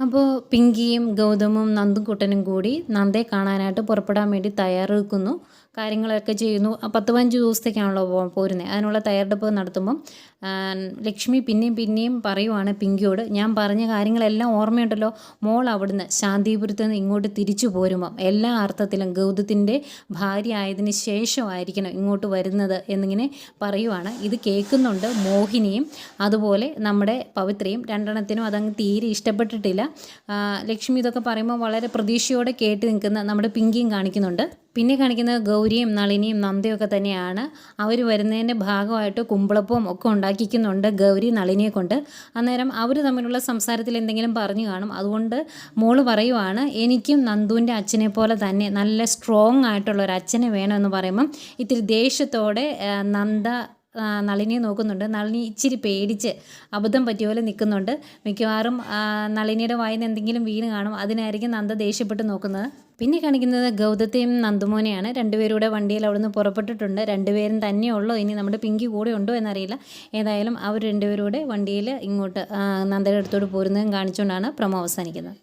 അപ്പോൾ പിങ്കിയും ഗൗതമും നന്ദും കുട്ടനും കൂടി നന്ദയെ കാണാനായിട്ട് പുറപ്പെടാൻ വേണ്ടി തയ്യാറെടുക്കുന്നു. കാര്യങ്ങളൊക്കെ ചെയ്യുന്നു. പത്ത് പതിനഞ്ച് ദിവസത്തേക്കാണല്ലോ പോരുന്നത് അതിനുള്ള തയ്യാറെടുപ്പ് നടത്തുമ്പം ലക്ഷ്മി പിന്നെയും പിന്നെയും പറയുവാണ് പിങ്കിയോട് ഞാൻ പറഞ്ഞ കാര്യങ്ങളെല്ലാം ഓർമ്മയുണ്ടല്ലോ. മോൾ അവിടുന്ന് ശാന്തിപുരത്ത് നിന്ന് ഇങ്ങോട്ട് തിരിച്ചു പോരുമ്പം എല്ലാ അർത്ഥത്തിലും ഗൗതത്തിന്റെ ഭാര്യ ആയതിന് ശേഷമായിരിക്കണം ഇങ്ങോട്ട് വരുന്നത് എന്നിങ്ങനെ പറയുവാണ്. ഇത് കേൾക്കുന്നുണ്ട് മോഹിനിയും അതുപോലെ നമ്മുടെ പവിത്രയും. രണ്ടെണ്ണത്തിനും അതങ്ങ് തീരെ ഇഷ്ടപ്പെട്ടിട്ടില്ല. ലക്ഷ്മി ഇതൊക്കെ പറയുമ്പോൾ വളരെ പ്രതീക്ഷയോടെ കേട്ട് നിൽക്കുന്ന നമ്മുടെ പിങ്കിയും കാണിക്കുന്നുണ്ട്. പിന്നെ കാണിക്കുന്നത് ഗൗരിയും നളിനിയും നന്ദയും ഒക്കെ തന്നെയാണ്. അവർ വരുന്നതിന്റെ ഭാഗമായിട്ട് കുമ്പളപ്പവും ഒക്കെ ഉണ്ടാക്കിക്കുന്നുണ്ട് ഗൗരി നളിനിയെ കൊണ്ട്. അന്നേരം അവർ തമ്മിലുള്ള സംസാരത്തിൽ എന്തെങ്കിലും പറഞ്ഞു കാണും. അതുകൊണ്ട് മോൾ പറയുവാണ് എനിക്കും നന്ദുവിന്റെ അച്ഛനെ പോലെ തന്നെ നല്ല സ്ട്രോങ് ആയിട്ടുള്ള ഒരു അച്ഛനെ വേണമെന്ന് പറയുമ്പം ഇത്തിരി ദേഷ്യത്തോടെ നന്ദ നളിനിയെ നോക്കുന്നുണ്ട്. നളിനി ഇച്ചിരി പേടിച്ച് അബദ്ധം പറ്റിയ പോലെ നിൽക്കുന്നുണ്ട്. മിക്കവാറും നളിനിയുടെ വായിൽ നിന്ന് എന്തെങ്കിലും വീണ് കാണും. അതിനായിരിക്കും നന്ദ ദേഷ്യപ്പെട്ട് നോക്കുന്നത്. പിന്നെ കാണിക്കുന്നത് ഗൗതത്തെയും നന്ദുമോനെയാണ്. രണ്ടുപേരൂടെ വണ്ടിയിൽ അവിടുന്ന് പുറപ്പെട്ടിട്ടുണ്ട്. രണ്ടുപേരും തന്നെയുള്ളൂ ഇനി നമ്മുടെ പിങ്കി കൂടെ ഉണ്ടോ എന്നറിയില്ല. ഏതായാലും അവർ രണ്ടുപേരൂടെ വണ്ടിയിൽ ഇങ്ങോട്ട് നന്ദയുടെ അടുത്തോട്ട് പോരുന്നതും കാണിച്ചുകൊണ്ടാണ് പ്രമോ അവസാനിക്കുന്നത്.